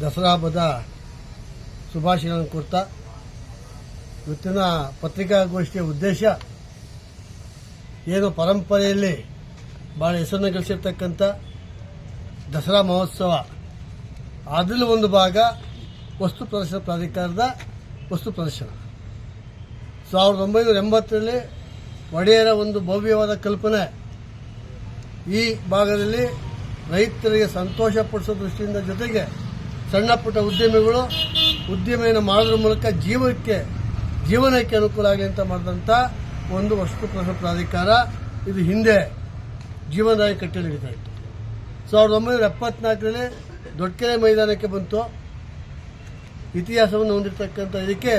ದಸರಾ ಹಬ್ಬದ ಶುಭಾಶಯಗಳನ್ನು ಕೊಡ್ತಾ ಇವತ್ತಿನ ಪತ್ರಿಕಾಗೋಷ್ಠಿಯ ಉದ್ದೇಶ ಏನು ಪರಂಪರೆಯಲ್ಲಿ ಭಾಳ ಹೆಸರನ್ನು ಗಳಿಸಿರ್ತಕ್ಕಂಥ ದಸರಾ ಮಹೋತ್ಸವ. ಅದರಲ್ಲಿ ಒಂದು ಭಾಗ, ವಸ್ತು ಪ್ರದರ್ಶನ ಪ್ರಾಧಿಕಾರದ ವಸ್ತು ಪ್ರದರ್ಶನ. ಸಾವಿರದ ಒಂಬೈನೂರ ಎಂಬತ್ತರಲ್ಲಿ ಒಡೆಯರ ಒಂದು ಭವ್ಯವಾದ ಕಲ್ಪನೆ. ಈ ಭಾಗದಲ್ಲಿ ರೈತರಿಗೆ ಸಂತೋಷ ಪಡಿಸೋ ದೃಷ್ಟಿಯಿಂದ ಜೊತೆಗೆ ಸಣ್ಣ ಪುಟ್ಟ ಉದ್ಯಮಿಗಳು ಉದ್ಯಮಿಯನ್ನು ಮಾಡೋದ್ರ ಮೂಲಕ ಜೀವಕ್ಕೆ, ಜೀವನಕ್ಕೆ ಅನುಕೂಲ ಆಗಲಿ ಅಂತ ಮಾಡಿದಂಥ ಒಂದು ವಸ್ತು ಪ್ರಾಧಿಕಾರ ಇದು ಹಿಂದೆ ಜೀವನದಾಯಿ ಕಟ್ಟಲು ಹಿಡಿತಾ ಸಾವಿರದ ಒಂಬೈನೂರ ಎಪ್ಪತ್ನಾಲ್ಕರಲ್ಲಿ ದೊಡ್ಡಕೆರೆ ಮೈದಾನಕ್ಕೆ ಬಂತು. ಇತಿಹಾಸವನ್ನು ಹೊಂದಿರತಕ್ಕಂಥ ಇದಕ್ಕೆ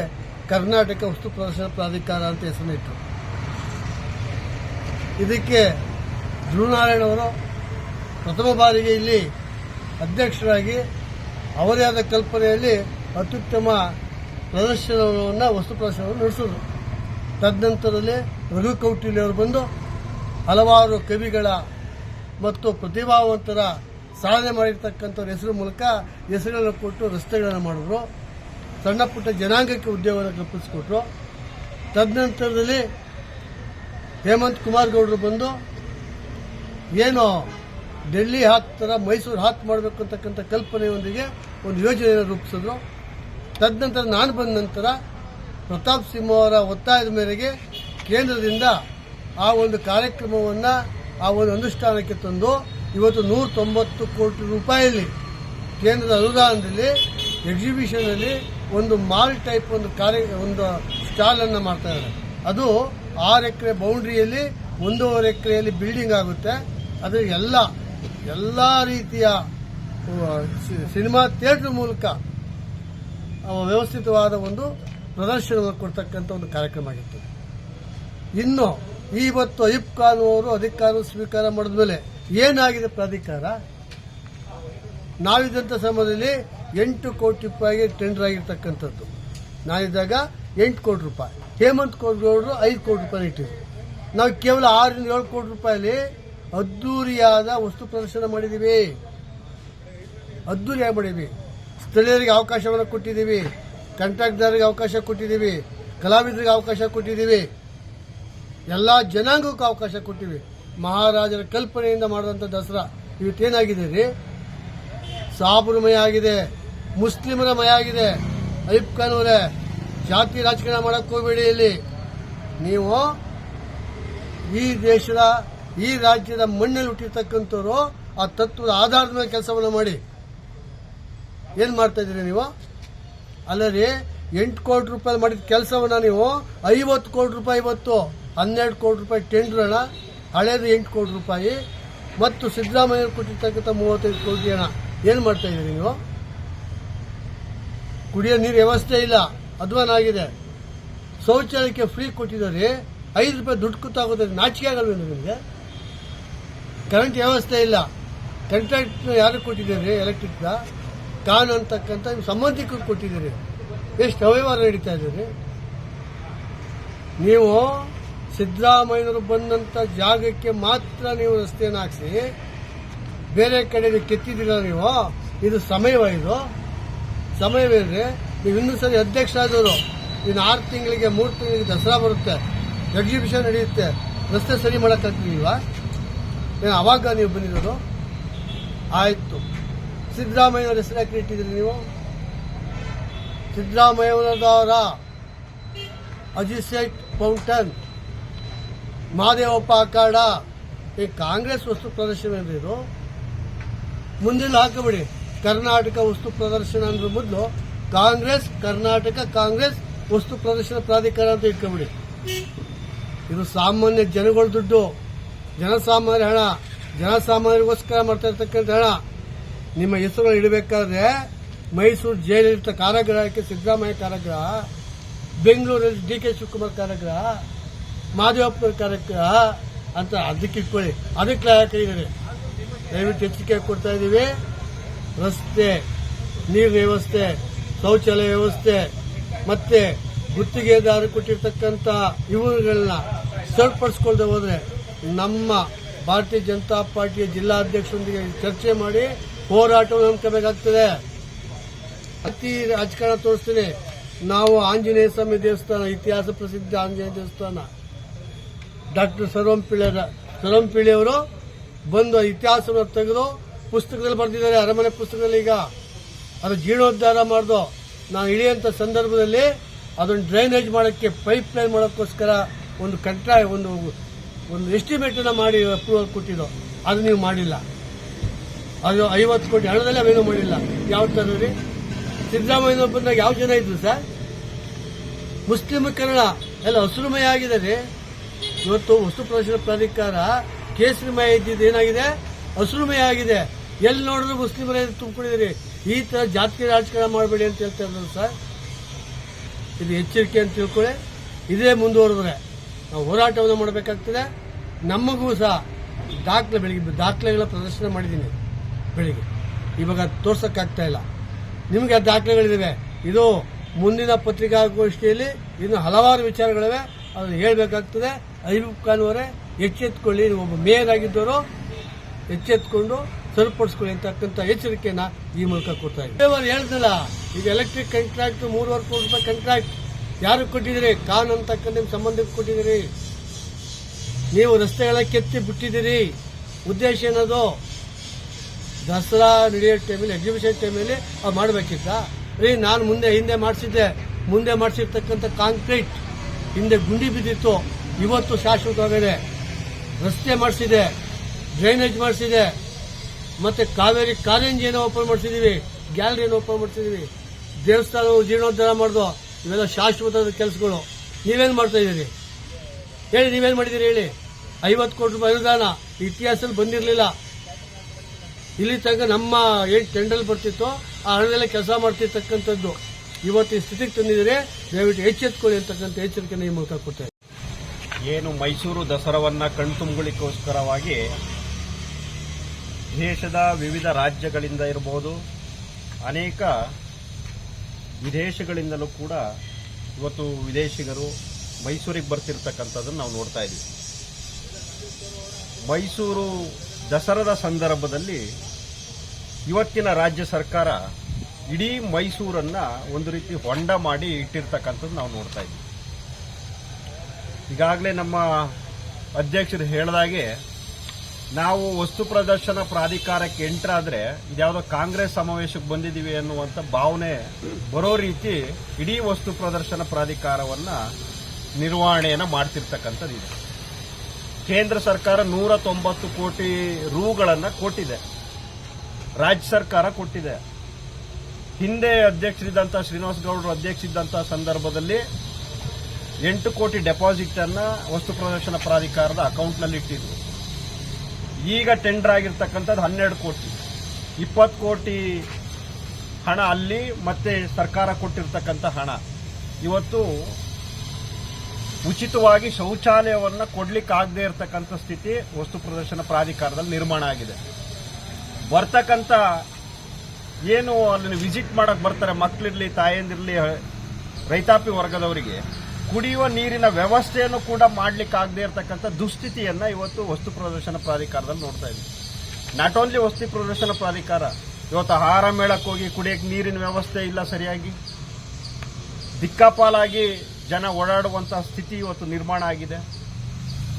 ಕರ್ನಾಟಕ ವಸ್ತು ಪ್ರದರ್ಶನ ಪ್ರಾಧಿಕಾರ ಅಂತ ಹೆಸರಿಟ್ಟರು ಇದಕ್ಕೆ ಧ್ರುವನಾರಾಯಣ ಅವರು ಪ್ರಥಮ ಬಾರಿಗೆ ಇಲ್ಲಿ ಅಧ್ಯಕ್ಷರಾಗಿ ಅವರೇ ಆದ ಕಲ್ಪನೆಯಲ್ಲಿ ಅತ್ಯುತ್ತಮ ಪ್ರದರ್ಶನವನ್ನು ವಸ್ತು ಪ್ರದರ್ಶನವನ್ನು ನಡೆಸಿದ್ರು ತದನಂತರದಲ್ಲಿ ರಘು ಕೌಟಿಲ್ಯವರು ಬಂದು ಹಲವಾರು ಕವಿಗಳ ಮತ್ತು ಪ್ರತಿಭಾವಂತರ ಸಾಧನೆ ಮಾಡಿರ್ತಕ್ಕಂಥವ್ರ ಹೆಸರು ಮೂಲಕ ಹೆಸರುಗಳನ್ನು ಕೊಟ್ಟು ರಸ್ತೆಗಳನ್ನು ಮಾಡಿದ್ರು. ಸಣ್ಣ ಪುಟ್ಟ ಜನಾಂಗಕ್ಕೆ ಉದ್ಯೋಗವನ್ನು ಕಲ್ಪಿಸಿಕೊಟ್ರು. ತದನಂತರದಲ್ಲಿ ಹೇಮಂತ್ ಕುಮಾರ್ ಗೌಡರು ಬಂದು, ಏನು, ಡೆಲ್ಲಿ ಹಾತ್ ಮೈಸೂರು ಹಾತ್ ಮಾಡಬೇಕು ಅಂತಕ್ಕಂಥ ಕಲ್ಪನೆಯೊಂದಿಗೆ ಒಂದು ಯೋಜನೆಯನ್ನು ರೂಪಿಸಿದ್ರು? ತದನಂತರ ನಾನು ಬಂದ ನಂತರ ಪ್ರತಾಪ್ ಸಿಂಹ ಅವರ ಒತ್ತಾಯದ ಮೇರೆಗೆ ಕೇಂದ್ರದಿಂದ ಆ ಒಂದು ಕಾರ್ಯಕ್ರಮವನ್ನು, ಆ ಒಂದು ಅನುಷ್ಠಾನಕ್ಕೆ ತಂದು ಇವತ್ತು ನೂರ ತೊಂಬತ್ತು ಕೋಟಿ ರೂಪಾಯಿಯಲ್ಲಿ ಕೇಂದ್ರದ ಅನುದಾನದಲ್ಲಿ ಎಕ್ಸಿಬಿಷನಲ್ಲಿ ಒಂದು ಮಾಲ್ ಟೈಪ್ ಒಂದು ಕಾರ್ಯ, ಒಂದು ಸ್ಟಾಲನ್ನು ಮಾಡ್ತಾ ಇದ್ದಾರೆ. ಅದು ಆರು ಎಕರೆ ಬೌಂಡ್ರಿಯಲ್ಲಿ ಒಂದೂವರೆ ಎಕರೆಯಲ್ಲಿ ಬಿಲ್ಡಿಂಗ್ ಆಗುತ್ತೆ. ಅದು ಎಲ್ಲ ಎಲ್ಲ ರೀತಿಯ ಸಿನಿಮಾ ಥಿಯೇಟರ್ ಮೂಲಕ ವ್ಯವಸ್ಥಿತವಾದ ಒಂದು ಪ್ರದರ್ಶನ ಕೊಡ್ತಕ್ಕಂಥ ಒಂದು ಕಾರ್ಯಕ್ರಮ ಆಗಿತ್ತು. ಇನ್ನು ಇವತ್ತು ಅಯ್ಯಪ್ ಖಾನ್ ಅವರು ಅಧಿಕಾರ ಸ್ವೀಕಾರ ಮಾಡಿದ ಮೇಲೆ ಏನಾಗಿದೆ ಪ್ರಾಧಿಕಾರ? ನಾವಿದ್ದಂಥ ಸಮಯದಲ್ಲಿ ಎಂಟು ಕೋಟಿ ರೂಪಾಯಿಗೆ ಟೆಂಡರ್ ಆಗಿರ್ತಕ್ಕಂಥದ್ದು. ನಾವಿದ್ದಾಗ ಎಂಟು ಕೋಟಿ ರೂಪಾಯಿ. ಹೇಮಂತ್ ಕೋಟಿ ಗೌಡರು ಐದು ಕೋಟಿ ರೂಪಾಯಿ ಇಟ್ಟಿದ್ರು. ನಾವು ಕೇವಲ ಆರರಿಂದ ಏಳು ಕೋಟಿ ರೂಪಾಯಲ್ಲಿ ಅದ್ದೂರಿಯಾದ ವಸ್ತು ಪ್ರದರ್ಶನ ಮಾಡಿದ್ದೀವಿ. ಅದ್ದೂರಿಯಾಗಿ ಮಾಡಿದ್ವಿ ಸ್ಥಳೀಯರಿಗೆ ಅವಕಾಶವನ್ನು ಕೊಟ್ಟಿದ್ದೀವಿ ಕಂಟ್ರಾಕ್ಟರ್ಗೆ ಅವಕಾಶ ಕೊಟ್ಟಿದ್ದೀವಿ ಕಲಾವಿದರಿಗೆ ಅವಕಾಶ ಕೊಟ್ಟಿದ್ದೀವಿ ಎಲ್ಲ ಜನಾಂಗಕ್ಕೂ ಅವಕಾಶ ಕೊಟ್ಟಿವಿ ಮಹಾರಾಜರ ಕಲ್ಪನೆಯಿಂದ ಮಾಡಿದಂಥ ದಸರಾ. ಇವತ್ತೇನಾಗಿದೆ ರೀ ಸಾಬರ ಮಯ ಆಗಿದೆ. ಮುಸ್ಲಿಮರ ಮಯ ಆಗಿದೆ. ಅಯ್ಯಪ್ ಖಾನ್ ಅವರೇ ಜಾತಿ ರಾಜಕಾರಣ ಮಾಡಕ್ಕೆ ಹೋಗಬೇಡಿ ಇಲ್ಲಿ. ನೀವು ಈ ದೇಶದ, ಈ ರಾಜ್ಯದ ಮಣ್ಣಲ್ಲಿ ಹುಟ್ಟಿರ್ತಕ್ಕಂಥವ್ರು, ಆ ತತ್ವದ ಆಧಾರದ ಮೇಲೆ ಕೆಲಸವನ್ನು ಮಾಡಿ. ಏನ್ ಮಾಡ್ತಾ ಇದೀರಿ ನೀವು? ಅಲ್ಲ ರೀ ಎಂಟು ಕೋಟಿ ರೂಪಾಯಿ ಮಾಡಿದ ಕೆಲಸವನ್ನ ನೀವು, ಐವತ್ತು ಕೋಟಿ ರೂಪಾಯಿ ಇವತ್ತು, ಹನ್ನೆರಡು ಕೋಟಿ ರೂಪಾಯಿ ಟೆಂಡರ್ ಹಣ ಹಳೇದು ಎಂಟು ಕೋಟಿ ರೂಪಾಯಿ, ಮತ್ತು ಸಿದ್ದರಾಮಯ್ಯ ಕೊಟ್ಟಿರ್ತಕ್ಕಂಥ ಮೂವತ್ತೈದು ಕೋಟಿ ಹಣ ಏನು ಮಾಡ್ತಾ ಇದ್ದೀರಿ ನೀವು? ಕುಡಿಯೋ ನೀರು ವ್ಯವಸ್ಥೆ ಇಲ್ಲ ಅಧ್ವಾನ ಆಗಿದೆ ಶೌಚಾಲಯಕ್ಕೆ ಫ್ರೀ ಕೊಟ್ಟಿದ್ದಾರೆ, ಐದು ರೂಪಾಯಿ ದುಡ್ಡು ಕೂತಾಗುತ್ತೆ ನಾಚಿಕೆ ಆಗಲ್ವೇನು ನಿಮಗೆ? ಕರೆಂಟ್ ವ್ಯವಸ್ಥೆ ಇಲ್ಲ. ಕಂಟ್ರಾಕ್ಟ್ ಯಾರು ಕೊಟ್ಟಿದ್ದೀರಿ ಎಲೆಕ್ಟ್ರಿಕ್ನ ಕಾನ್ ಅಂತಕ್ಕಂಥ ಸಂಬಂಧಿಕರು ಕೊಟ್ಟಿದ್ದೀರಿ. ಎಷ್ಟು ಅವ್ಯವಹಾರ ನಡೀತಾ ಇದ್ದೀರಿ. ನೀವು ಸಿದ್ದರಾಮಯ್ಯನವರು ಬಂದಂಥ ಜಾಗಕ್ಕೆ ಮಾತ್ರ ನೀವು ರಸ್ತೆಯನ್ನು ಹಾಕ್ಸಿ, ಬೇರೆ ಕಡೆಗೆ ಕೆತ್ತಿದ್ದೀರ ನೀವು, ಇದು ಸಮಯವ ಇದು. ಸಮಯವೇನ್ರಿ? ನೀವು ಇನ್ನೂ ಸರಿ ಅಧ್ಯಕ್ಷ ಆದವರು ಇನ್ನು ಆರು ತಿಂಗಳಿಗೆ, ಮೂರು ತಿಂಗಳಿಗೆ ದಸರಾ ಬರುತ್ತೆ. ಎಕ್ಸಿಬಿಷನ್ ನಡೆಯುತ್ತೆ. ರಸ್ತೆ ಸರಿ ಮಾಡೋಕ್ಕಾಗ್ತಿಲ್ವಾ ಏನು ಅವಾಗ ನೀವು ಬಂದಿರೋದು? ಆಯಿತು. ಸಿದ್ದರಾಮಯ್ಯವ್ರ ಹೆಸರು ಯಾಕೆ ಇಟ್ಟಿದ್ರಿ ನೀವು? ಸಿದ್ದರಾಮಯ್ಯನವರ ಅಜಿಸೆಟ್ ಫೌಂಟನ್ ಮಾದೇವಪ್ಪ ಅಖಾಡ ಈ ಕಾಂಗ್ರೆಸ್ ವಸ್ತು ಪ್ರದರ್ಶನ ಇದು? ಮುಂದಿನ ಹಾಕಬೇಡಿ. ಕರ್ನಾಟಕ ವಸ್ತು ಪ್ರದರ್ಶನ ಅಂದ್ರೆ ಮೊದಲು ಕಾಂಗ್ರೆಸ್, ಕರ್ನಾಟಕ ಕಾಂಗ್ರೆಸ್ ವಸ್ತು ಪ್ರದರ್ಶನ ಪ್ರಾಧಿಕಾರ ಅಂತ ಇಟ್ಕೊಬಿಡಿ. ಇದು ಸಾಮಾನ್ಯ ಜನಗಳ ದುಡ್ಡು. ಜನಸಾಮಾನ್ಯ ಹಣ. ಜನಸಾಮಾನ್ಯರಿಗೋಸ್ಕರ ಮಾಡ್ತಾ ಇರ್ತಕ್ಕಂಥ ಹಣ. ನಿಮ್ಮ ಹೆಸರು ಇಡಬೇಕಾದ್ರೆ ಮೈಸೂರು ಜೈಲಿರ್ತ ಕಾರಾಗೃಹಕ್ಕೆ ಸಿದ್ದರಾಮಯ್ಯ ಕಾರಾಗೃಹ, ಬೆಂಗಳೂರಲ್ಲಿ ಡಿ ಕೆ ಶಿವಕುಮಾರ್ ಕಾರಾಗೃಹ ಮಹಾದೇವಪ್ಪನ ಕಾರಾಗೃಹ ಅಂತ ಅದಕ್ಕೆ ಇಟ್ಕೊಳ್ಳಿ. ಅದಕ್ಕೆ ಹಾಕಿದ್ದಾರೆ ದಯವಿಟ್ಟು ಎಚ್ಚರಿಕೆ ಕೊಡ್ತಾ ಇದ್ದೀವಿ. ರಸ್ತೆ ನೀರಿನ ವ್ಯವಸ್ಥೆ, ಶೌಚಾಲಯ ವ್ಯವಸ್ಥೆ, ಮತ್ತೆ ಗುತ್ತಿಗೆದಾರರು ಕೊಟ್ಟಿರ್ತಕ್ಕಂಥ ಇವುಗಳನ್ನ ಸರಿಪಡಿಸ್ಕೊಳ್ದೆ ಹೋದ್ರೆ ನಮ್ಮ ಭಾರತೀಯ ಜನತಾ ಪಾರ್ಟಿಯ ಜಿಲ್ಲಾಧ್ಯಕ್ಷರೊಂದಿಗೆ ಚರ್ಚೆ ಮಾಡಿ ಹೋರಾಟವನ್ನು ಹಮ್ಮಿಕೋಬೇಕಾಗ್ತದೆ ಅತಿ ರಾಜಕಾರಣ ತೋರಿಸ್ತೀನಿ. ನಾವು ಆಂಜನೇಯ ಸ್ವಾಮಿ ದೇವಸ್ಥಾನ, ಇತಿಹಾಸ ಪ್ರಸಿದ್ಧ ಆಂಜನೇಯ ದೇವಸ್ಥಾನ. ಡಾಕ್ಟರ್ ಸರ್ವಂಪಿಳ್ಳೆ ಸರ್ವಂ ಅವರು ಬಂದು ಇತಿಹಾಸವನ್ನು ತೆಗೆದು ಪುಸ್ತಕದಲ್ಲಿ ಬರೆದಿದ್ದಾರೆ. ಅರಮನೆ ಪುಸ್ತಕದಲ್ಲಿ ಈಗ. ಅದು ಜೀರ್ಣೋದ್ಧಾರ ಮಾಡಿದು. ನಾನು ಇಳಿಯುವಂಥ ಸಂದರ್ಭದಲ್ಲಿ ಅದನ್ನು ಡ್ರೈನೇಜ್ ಮಾಡೋಕ್ಕೆ ಪೈಪ್ ಲೈನ್ ಮಾಡೋಕ್ಕೋಸ್ಕರ ಒಂದು ಕಂಟ್ರಾ ಒಂದು ಒಂದು ಎಸ್ಟಿಮೇಟನ್ನು ಮಾಡಿ ಅಪ್ರೂವಲ್ ಕೊಟ್ಟಿದ್ದು. ಅದು ನೀವು ಮಾಡಿಲ್ಲ. ಅದು ಐವತ್ತು ಕೋಟಿ ಹಣದಲ್ಲಿ ಅವೇನು ಮಾಡಿಲ್ಲ. ಯಾವ ಥರ ರೀ ಸಿದ್ದರಾಮಯ್ಯ ಬಂದಾಗ ಯಾವ ಜನ ಇದ್ರು ಸರ್? ಮುಸ್ಲಿಂ ಕನ್ನಡ, ಎಲ್ಲ ಹಸುರುಮಯ ಆಗಿದೆ ರೀ ಇವತ್ತು ವಸ್ತು ಪ್ರದರ್ಶನ ಪ್ರಾಧಿಕಾರ ಕೇಸರಿಮಯ ಇದ್ದಿದ್ದು ಏನಾಗಿದೆ? ಹಸುರುಮಯ ಆಗಿದೆ. ಎಲ್ಲಿ ನೋಡಿದ್ರು ಮುಸ್ಲಿಮರ ತುಂಬಿಕೊಂಡಿದ್ದೀರಿ. ಈ ತರ ಜಾತಿ ರಾಜಕಾರಣ ಮಾಡಬೇಡಿ ಅಂತ ಹೇಳ್ತಾ ಇದ್ರು ಸರ್. ಇದು ಎಚ್ಚರಿಕೆ ಅಂತ ತಿಳ್ಕೊಳ್ಳಿ. ಇದೇ ಮುಂದುವರೆದ್ರೆ ನಾವು ಹೋರಾಟವನ್ನು ಮಾಡಬೇಕಾಗ್ತದೆ. ನಮಗೂ ಸಹ ದಾಖಲೆ ಬೆಳಿಗ್ಗೆ ದಾಖಲೆಗಳ ಪ್ರದರ್ಶನ ಮಾಡಿದ್ದೀನಿ. ಬೆಳಿಗ್ಗೆ. ಇವಾಗ ತೋರ್ಸೋಕ್ಕಾಗ್ತಾ ಇಲ್ಲ. ನಿಮಗೆ ದಾಖಲೆಗಳಿದ್ದಾವೆ ಇದು ಮುಂದಿನ ಪತ್ರಿಕಾಗೋಷ್ಠಿಯಲ್ಲಿ ಇನ್ನು ಹಲವಾರು ವಿಚಾರಗಳಿವೆ. ಅದನ್ನು ಹೇಳಬೇಕಾಗ್ತದೆ. ಐಬೂಬ್ ಖಾನ್ ಅವರೇ ಎಚ್ಚೆತ್ಕೊಳ್ಳಿ ಒಬ್ಬ ಮೇಯರ್ ಆಗಿದ್ದವರು ಎಚ್ಚೆತ್ಕೊಂಡು ಸರಿಪಡಿಸ್ಕೊಳ್ಳಿ ಅಂತಕ್ಕಂಥ ಎಚ್ಚರಿಕೆಯನ್ನು ಈ ಮೂಲಕ ಕೊಡ್ತಾ ಇದ್ದೀವಿ ಹೇಳಿದ್ನಲ್ಲ ಈಗ ಎಲೆಕ್ಟ್ರಿಕ್ ಕಾಂಟ್ರಾಕ್ಟ್ ಮೂರುವರೆ ಕೋಟಿ ರೂಪಾಯಿ ಕಾಂಟ್ರಾಕ್ಟ್ ಯಾರು ಕೊಟ್ಟಿದ್ದೀರಿ? ಖಾನ್ ಅಂತಕ್ಕಂಥ ನಿಮ್ಮ ಸಂಬಂಧಕ್ಕೆ ಕೊಟ್ಟಿದ್ದೀರಿ. ನೀವು ರಸ್ತೆಗಳ ಕೆತ್ತಿ ಬಿಟ್ಟಿದ್ದೀರಿ. ಉದ್ದೇಶ ಏನದು? ದಸರಾ ನಡೆಯೋ ಟೈಮಲ್ಲಿ ಎಕ್ಸಿಬಿಷನ್ ಟೈಮಲ್ಲಿ ಅದು ಮಾಡಬೇಕಿತ್ತ? ರೀ ನಾನು ಮುಂದೆ ಹಿಂದೆ ಮಾಡಿಸಿದ್ದೆ. ಮುಂದೆ ಮಾಡಿಸಿರ್ತಕ್ಕಂಥ ಕಾಂಕ್ರೀಟ್ ಹಿಂದೆ ಗುಂಡಿ ಬಿದ್ದಿತ್ತು. ಇವತ್ತು ಶಾಶ್ವತವಾಗಿದೆ ರಸ್ತೆ ಮಾಡಿಸಿದೆ ಡ್ರೈನೇಜ್ ಮಾಡಿಸಿದೆ. ಮತ್ತೆ ಕಾವೇರಿ ಕಾರಂಜಿಯನ್ನು ಓಪನ್ ಮಾಡಿಸಿದೀವಿ ಗ್ಯಾಲರಿಯನ್ನು ಓಪನ್ ಮಾಡಿಸಿದೀವಿ. ದೇವಸ್ಥಾನ ಜೀರ್ಣೋದ್ಧಾರ ಮಾಡಿದ್ರು ಇವೆಲ್ಲ ಶಾಶ್ವತದ ಕೆಲಸಗಳು. ನೀವೇನು ಮಾಡ್ತಾ ಇದ್ದೀರಿ? ಹೇಳಿ, ನೀವೇನು ಮಾಡಿದ್ದೀರಿ ಹೇಳಿ? ಐವತ್ತು ಕೋಟಿ ರೂಪಾಯಿ ಅನುದಾನ ಇತಿಹಾಸದಲ್ಲಿ ಬಂದಿರಲಿಲ್ಲ. ಇಲ್ಲಿ ತನಕ ನಮ್ಮ ಏನು ಟೆಂಡರ್ ಬರ್ತಿತ್ತೋ ಆ ಹಣದಲ್ಲೇ ಕೆಲಸ ಮಾಡ್ತಿರ್ತಕ್ಕಂಥದ್ದು. ಇವತ್ತಿನ ಸ್ಥಿತಿಗೆ ತಂದಿದ್ದೀರಿ. ದಯವಿಟ್ಟು ಎಚ್ಚೆತ್ಕೊಳ್ಳಿ ಅಂತಕ್ಕಂಥ ಎಚ್ಚರಿಕೆನ ಈ ಮೂಲಕ ಕೊಡ್ತಾರೆ ಏನು ಮೈಸೂರು ದಸರಾವನ್ನು ಕಣ್ತುಂಬಳಿಕೋಸ್ಕರವಾಗಿ ದೇಶದ ವಿವಿಧ ರಾಜ್ಯಗಳಿಂದ ಇರಬಹುದು, ಅನೇಕ ವಿದೇಶಗಳಿಂದಲೂ ಕೂಡ ಇವತ್ತು ವಿದೇಶಿಗರು ಮೈಸೂರಿಗೆ ಬರ್ತಿರ್ತಕ್ಕಂಥದ್ದನ್ನು ನಾವು ನೋಡ್ತಾ ಇದ್ದೀವಿ. ಮೈಸೂರು ದಸರಾದ ಸಂದರ್ಭದಲ್ಲಿ ಇವತ್ತಿನ ರಾಜ್ಯ ಸರ್ಕಾರ ಇಡೀ ಮೈಸೂರನ್ನ ಒಂದು ರೀತಿ ಹೊಂಡ ಮಾಡಿ ಇಟ್ಟಿರ್ತಕ್ಕಂಥದ್ದು ನಾವು ನೋಡ್ತಾ ಇದ್ದೀವಿ. ಈಗಾಗಲೇ ನಮ್ಮ ಅಧ್ಯಕ್ಷರು ಹೇಳಿದಾಗೆ ನಾವು ವಸ್ತು ಪ್ರದರ್ಶನ ಪ್ರಾಧಿಕಾರಕ್ಕೆ ಎಂಟ್ರಾದರೆ ಇದ್ಯಾವುದೋ ಕಾಂಗ್ರೆಸ್ ಸಮಾವೇಶಕ್ಕೆ ಬಂದಿದ್ದೀವಿ ಅನ್ನುವಂಥ ಭಾವನೆ ಬರೋ ರೀತಿ ಇಡೀ ವಸ್ತು ಪ್ರದರ್ಶನ ಪ್ರಾಧಿಕಾರವನ್ನ ನಿರ್ವಹಣೆಯನ್ನು ಮಾಡ್ತಿರ್ತಕ್ಕಂಥದ್ದು ಇದೆ ಕೇಂದ್ರ ಸರ್ಕಾರ ನೂರ ತೊಂಬತ್ತು ಕೋಟಿ ರೂಗಳನ್ನು ಕೊಟ್ಟಿದೆ. ರಾಜ್ಯ ಸರ್ಕಾರ ಕೊಟ್ಟಿದೆ. ಹಿಂದೆ ಅಧ್ಯಕ್ಷರಿದ್ದಂಥ ಶ್ರೀನಿವಾಸ ಗೌಡರು ಅಧ್ಯಕ್ಷರಿದ್ದಂಥ ಸಂದರ್ಭದಲ್ಲಿ ಎಂಟು ಕೋಟಿ ಡೆಪಾಸಿಟ್ ಅನ್ನ ವಸ್ತು ಪ್ರದರ್ಶನ ಪ್ರಾಧಿಕಾರದ ಅಕೌಂಟ್ನಲ್ಲಿ ಇಟ್ಟಿದ್ರು. ಈಗ ಟೆಂಡರ್ ಆಗಿರ್ತಕ್ಕಂಥದ್ದು ಹನ್ನೆರಡು ಕೋಟಿ. ಇಪ್ಪತ್ತು ಕೋಟಿ ಹಣ ಅಲ್ಲಿ ಮತ್ತೆ ಸರ್ಕಾರ ಕೊಟ್ಟಿರ್ತಕ್ಕಂಥ ಹಣ. ಇವತ್ತು ಉಚಿತವಾಗಿ ಶೌಚಾಲಯವನ್ನು ಕೊಡ್ಲಿಕ್ಕೆ ಆಗದೆ ಇರತಕ್ಕಂಥ ಸ್ಥಿತಿ ವಸ್ತು ಪ್ರದರ್ಶನ ಪ್ರಾಧಿಕಾರದಲ್ಲಿ ನಿರ್ಮಾಣ ಆಗಿದೆ. ಬರ್ತಕ್ಕಂಥ ಏನು ಅಲ್ಲಿ ವಿಸಿಟ್ ಮಾಡೋಕೆ ಬರ್ತಾರೆ ಮಕ್ಕಳಿರಲಿ ತಾಯಂದಿರಲಿ, ರೈತಾಪಿ ವರ್ಗದವರಿಗೆ, ಕುಡಿಯುವ ನೀರಿನ ವ್ಯವಸ್ಥೆಯನ್ನು ಕೂಡ ಮಾಡ್ಲಿಕ್ಕೆ ಆಗದೆ ಇರತಕ್ಕಂಥ ದುಸ್ಥಿತಿಯನ್ನು ಇವತ್ತು ವಸ್ತು ಪ್ರದರ್ಶನ ಪ್ರಾಧಿಕಾರದಲ್ಲಿ ನೋಡ್ತಾ ಇದ್ದೀವಿ. ನಾಟ್ ಓನ್ಲಿ ವಸ್ತು ಪ್ರದರ್ಶನ ಪ್ರಾಧಿಕಾರ, ಇವತ್ತು ಆಹಾರ ಮೇಳಕ್ಕೆ ಹೋಗಿ ಕುಡಿಯೋಕ್ಕೆ ನೀರಿನ ವ್ಯವಸ್ಥೆ ಇಲ್ಲ ಸರಿಯಾಗಿ. ದಿಕ್ಕಾಪಾಲಾಗಿ ಜನ ಓಡಾಡುವಂಥ ಸ್ಥಿತಿ ಇವತ್ತು ನಿರ್ಮಾಣ ಆಗಿದೆ.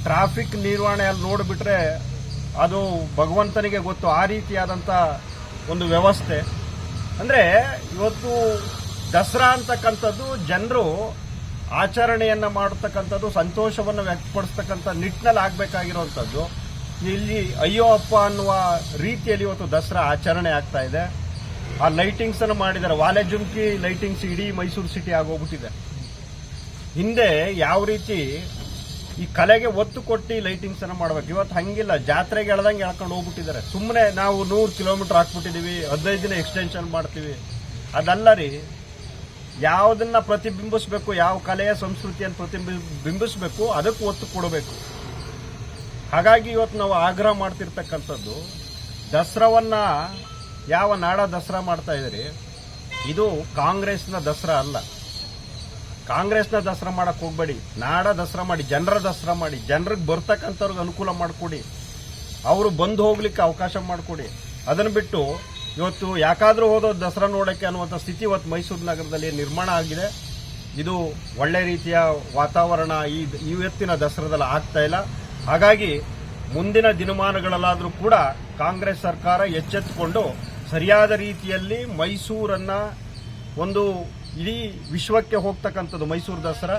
ಟ್ರಾಫಿಕ್ ನಿರ್ವಹಣೆಯಲ್ಲಿ ನೋಡಿಬಿಟ್ರೆ ಅದು ಭಗವಂತನಿಗೆ ಗೊತ್ತು. ಆ ರೀತಿಯಾದಂಥ ಒಂದು ವ್ಯವಸ್ಥೆ. ಅಂದರೆ ಇವತ್ತು ದಸರಾ ಅಂತಕ್ಕಂಥದ್ದು ಜನರು ಆಚರಣೆಯನ್ನು ಮಾಡತಕ್ಕಂಥದ್ದು, ಸಂತೋಷವನ್ನು ವ್ಯಕ್ತಪಡಿಸ್ತಕ್ಕಂಥ ನಿಟ್ಟಿನಲ್ಲಿ ಆಗಬೇಕಾಗಿರುವಂಥದ್ದು ಇಲ್ಲಿ ಅಯ್ಯೋ, ಅಪ್ಪ ಅನ್ನುವ ರೀತಿಯಲ್ಲಿ ಇವತ್ತು ದಸರಾ ಆಚರಣೆ ಆಗ್ತಾ ಇದೆ. ಆ ಲೈಟಿಂಗ್ಸ್ ಅನ್ನು ಮಾಡಿದ್ದಾರೆ. ವಾಲೆ ಜುಮ್ಕಿ ಲೈಟಿಂಗ್ಸ್ ಇಡೀ ಮೈಸೂರು ಸಿಟಿ ಆಗೋಗ್ಬಿಟ್ಟಿದೆ. ಹಿಂದೆ ಯಾವ ರೀತಿ ಈ ಕಲೆಗೆ ಒತ್ತು ಕೊಟ್ಟು ಲೈಟಿಂಗ್ಸ್ ಅನ್ನ ಮಾಡ್ಬೇಕು. ಇವತ್ತು ಹಂಗಿಲ್ಲ. ಜಾತ್ರೆಗೆ ಎಳ್ದಂಗೆ ಎಳ್ಕೊಂಡು ಹೋಗ್ಬಿಟ್ಟಿದ್ದಾರೆ. ಸುಮ್ಮನೆ ನಾವು ನೂರು ಕಿಲೋಮೀಟರ್ ಹಾಕ್ಬಿಟ್ಟಿದೀವಿ. ಹದಿನೈದು ದಿನ ಎಕ್ಸ್ಟೆನ್ಷನ್ ಮಾಡ್ತೀವಿ. ಅದಲ್ಲ ರೀ. ಯಾವುದನ್ನ ಪ್ರತಿಬಿಂಬಿಸಬೇಕು, ಯಾವ ಕಲೆಯ ಸಂಸ್ಕೃತಿಯನ್ನು ಪ್ರತಿಬಿಂಬಿಸಬೇಕು ಅದಕ್ಕೆ ಒತ್ತು ಕೊಡಬೇಕು. ಹಾಗಾಗಿ ಇವತ್ತು ನಾವು ಆಗ್ರಹ ಮಾಡ್ತಿರ್ತಕ್ಕಂಥದ್ದು, ದಸರಾವನ್ನ ಯಾವ ನಾಡ ದಸರಾ ಮಾಡ್ತಾ ಇದ್ದೀರಿ, ಇದು ಕಾಂಗ್ರೆಸ್ನ ದಸರಾ ಅಲ್ಲ. ಕಾಂಗ್ರೆಸ್ನ ದಸರಾ ಮಾಡಕ್ ಹೋಗಬೇಡಿ, ನಾಡ ದಸರಾ ಮಾಡಿ, ಜನರ ದಸರಾ ಮಾಡಿ, ಜನರಿಗೆ ಬರ್ತಕ್ಕಂಥವ್ರಿಗೆ ಅನುಕೂಲ ಮಾಡಿಕೊಡಿ. ಅವರು ಬಂದು ಹೋಗ್ಲಿಕ್ಕೆ ಅವಕಾಶ ಮಾಡಿಕೊಡಿ. ಅದನ್ನು ಬಿಟ್ಟು ಇವತ್ತು ಯಾಕಾದರೂ ಹೋದೋ ದಸರಾ ನೋಡೋಕ್ಕೆ ಅನ್ನುವಂಥ ಸ್ಥಿತಿ ಇವತ್ತು ಮೈಸೂರು ನಗರದಲ್ಲಿ ನಿರ್ಮಾಣ ಆಗಿದೆ. ಇದು ಒಳ್ಳೆ ರೀತಿಯ ವಾತಾವರಣ ಈ ಇವತ್ತಿನ ದಸರಾದಲ್ಲಿ ಆಗ್ತಾ ಇಲ್ಲ. ಹಾಗಾಗಿ ಮುಂದಿನ ದಿನಮಾನಗಳಲ್ಲಾದರೂ ಕೂಡ ಕಾಂಗ್ರೆಸ್ ಸರ್ಕಾರ ಎಚ್ಚೆತ್ತುಕೊಂಡು ಸರಿಯಾದ ರೀತಿಯಲ್ಲಿ ಮೈಸೂರನ್ನ ಒಂದು ಇಡೀ ವಿಶ್ವಕ್ಕೆ ಹೋಗ್ತಕ್ಕಂಥದ್ದು ಮೈಸೂರು ದಸರಾ,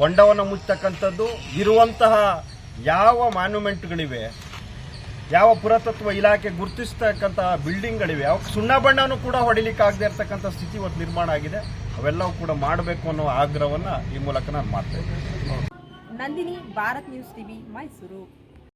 ಹೊಂಡವನ್ನು ಮುಚ್ಚತಕ್ಕಂಥದ್ದು, ಇರುವಂತಹ ಯಾವ ಮಾನ್ಯುಮೆಂಟ್ಗಳಿವೆ, ಯಾವ ಪುರಾತತ್ವ ಇಲಾಖೆ ಗುರುತಿಸ್ತಕ್ಕಂತಹ ಬಿಲ್ಡಿಂಗ್ಗಳಿವೆ ಅವಕ್ಕೆ ಸುಣ್ಣ ಬಣ್ಣನೂ ಕೂಡ ಹೊಡಿಲಿಕ್ಕೆ ಆಗದೆ ಇರತಕ್ಕಂಥ ಸ್ಥಿತಿ ಇವತ್ತು ನಿರ್ಮಾಣ ಆಗಿದೆ. ಅವೆಲ್ಲವೂ ಕೂಡ ಮಾಡಬೇಕು ಅನ್ನೋ ಆಗ್ರಹವನ್ನು ಈ ಮೂಲಕ ನಾನು ಮಾಡ್ತೇನೆ ನಂದಿನಿ, ಭಾರತ್ ನ್ಯೂಸ್ ಟಿವಿ, ಮೈಸೂರು.